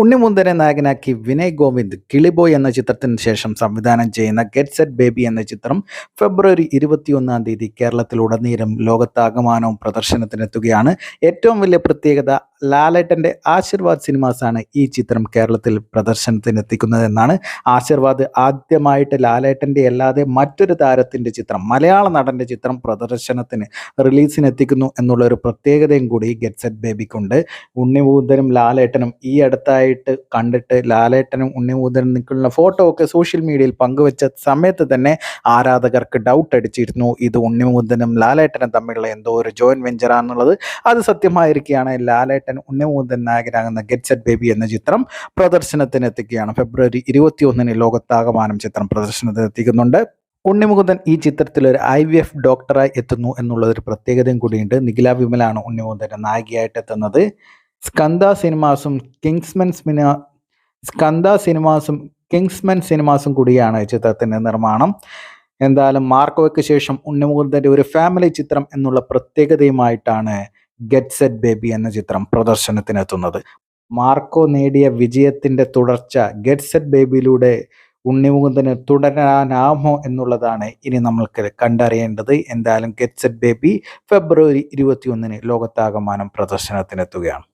ഉണ്ണിമുന്തനെ നായകനാക്കി വിനയ് ഗോവിന്ദ് കിളിബോയ് എന്ന ചിത്രത്തിന് ശേഷം സംവിധാനം ചെയ്യുന്ന ഗെറ്റ് സെറ്റ് ബേബി എന്ന ചിത്രം ഫെബ്രുവരി ഇരുപത്തിയൊന്നാം തീയതി കേരളത്തിലുടനീളം ലോകത്താകമാനവും പ്രദർശനത്തിനെത്തുകയാണ്. ഏറ്റവും വലിയ പ്രത്യേകത ലാലേട്ടന്റെ ആശീർവാദ് സിനിമാസാണ് ഈ ചിത്രം കേരളത്തിൽ പ്രദർശനത്തിനെത്തിക്കുന്നതെന്നാണ്. ആശീർവാദ് ആദ്യമായിട്ട് ലാലേട്ടന്റെ അല്ലാതെ മറ്റൊരു താരത്തിന്റെ ചിത്രം മലയാള നടന്റെ ചിത്രം പ്രദർശനത്തിന് റിലീസിനെത്തിക്കുന്നു എന്നുള്ള ഒരു പ്രത്യേകതയും കൂടി ഗെറ്റ് സെറ്റ് ബേബിക്കുണ്ട്. ഉണ്ണിമൂന്തനും ലാലേട്ടനും ഈ അടുത്തായിട്ട് കണ്ടിട്ട് ലാലേട്ടനും ഉണ്ണിമൂതനും നിൽക്കുന്ന ഫോട്ടോ ഒക്കെ സോഷ്യൽ മീഡിയയിൽ പങ്കുവച്ച സമയത്ത് തന്നെ ആരാധകർക്ക് ഡൗട്ട് അടിച്ചിരുന്നു. ഇത് ഉണ്ണിമൂതനും ലാലേട്ടനും തമ്മിലുള്ള എന്തോ ഒരു ജോയിന്റ് വെഞ്ചറാണെന്നുള്ളത് അത് സത്യമായിരിക്കുകയാണ്. ലാലേട്ടൻ ഉണ്ണിമൂതൻ നായകനാകുന്ന ഗെറ്റ് സെറ്റ് ബേബി എന്ന ചിത്രം പ്രദർശനത്തിന് എത്തിക്കുകയാണ് ഫെബ്രുവരി ഇരുപത്തിയൊന്നിന് ലോകത്താകമാനം ചിത്രം പ്രദർശനത്തിന് എത്തിക്കുന്നുണ്ട് ഉണ്ണിമുകുന്ദൻ ഈ ചിത്രത്തിൽ ഒരു ഐ വി എഫ് ഡോക്ടറായി എത്തുന്നു എന്നുള്ളൊരു പ്രത്യേകതയും കൂടിയുണ്ട്. നിഖില വിമലാണ് ഉണ്ണിമുകുന്ദന്റെ നായികയായിട്ട് എത്തുന്നത്. സ്കന്ദ സിനിമാസും കിങ്സ്മൻ സിനിമ സ്കന്ദ സിനിമാസും കിങ്സ്മൻ സിനിമാസും കൂടിയാണ് ചിത്രത്തിന്റെ നിർമ്മാണം. എന്തായാലും മാർക്കോയ്ക്ക് ശേഷം ഉണ്ണിമുകുന്ദന്റെ ഒരു ഫാമിലി ചിത്രം എന്നുള്ള പ്രത്യേകതയുമായിട്ടാണ് ഗെറ്റ് സെറ്റ് ബേബി എന്ന ചിത്രം പ്രദർശനത്തിനെത്തുന്നത്. മാർക്കോ നേടിയ വിജയത്തിന്റെ തുടർച്ച ഗെറ്റ് സെറ്റ് ബേബിയിലൂടെ ഉണ്ണിമുകുന്ദന് തുടരാനാമോ എന്നുള്ളതാണ് ഇനി നമ്മൾക്ക് കണ്ടറിയേണ്ടത്. എന്തായാലും ഗെറ്റ് സെറ്റ് ബേബി ഫെബ്രുവരി ഇരുപത്തിയൊന്നിന് ലോകത്താകമാനം പ്രദർശനത്തിനെത്തുകയാണ്.